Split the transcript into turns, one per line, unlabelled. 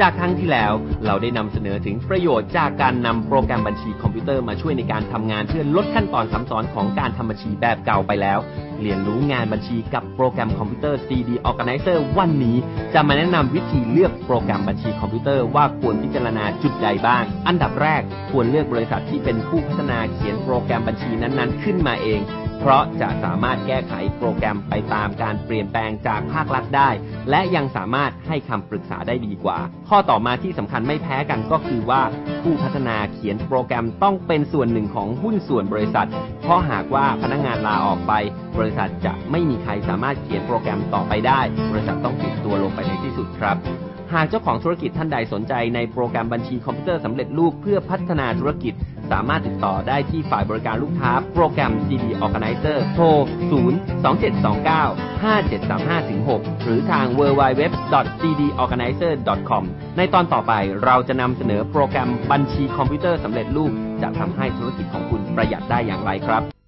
จากครั้งที่แล้วเราได้นำเสนอถึงประโยชน์จากการนำโปรแกรมบัญชีคอมพิวเตอร์มาช่วยในการทำงานเพื่อลดขั้นตอนซ้ำซ้อนของการทำบัญชีแบบเก่าไปแล้ว เรียนรู้งานบัญชีกับโปรแกรมคอมพิวเตอร์ CD Organizer วันนี้ จะมาแนะนำวิธีเลือกโปรแกรมบัญชีคอมพิวเตอร์ว่าควรพิจารณาจุดใดบ้าง อันดับแรกควรเลือกบริษัทที่เป็นผู้พัฒนาเขียนโปรแกรมบัญชีนั้นๆ ขึ้นมาเอง เพราะจะสามารถแก้ไขโปรแกรมไปตามการเปลี่ยนแปลงจากภาครัฐได้ และยังสามารถให้คำปรึกษาได้ดีกว่า ข้อต่อมาที่สำคัญไม่แพ้กันก็คือว่า ผู้พัฒนาเขียนโปรแกรมต้องเป็นส่วนหนึ่งของหุ้นส่วนบริษัท เพราะหากว่าพนักงานลาออกไป บริษัทจะไม่มีใครสามารถเขียนโปรแกรมต่อไปได้ บริษัทต้องปิดตัวลงไปในที่สุดครับหากเจ้าของธุรกิจท่านใดสนใจในโปรแกรมบัญชีคอมพิวเตอร์สำเร็จรูปเพื่อพัฒนาธุรกิจ สามารถติดต่อได้ที่ฝ่ายบริการลูกค้าโปรแกรม CD Organizer โทร 02729 5735-6 หรือทาง www.cdorganizer.com ในตอนต่อไปเราจะนำเสนอโปรแกรมบัญชีคอมพิวเตอร์สำเร็จรูปจะทำให้ธุรกิจของคุณประหยัดได้อย่างไรครับ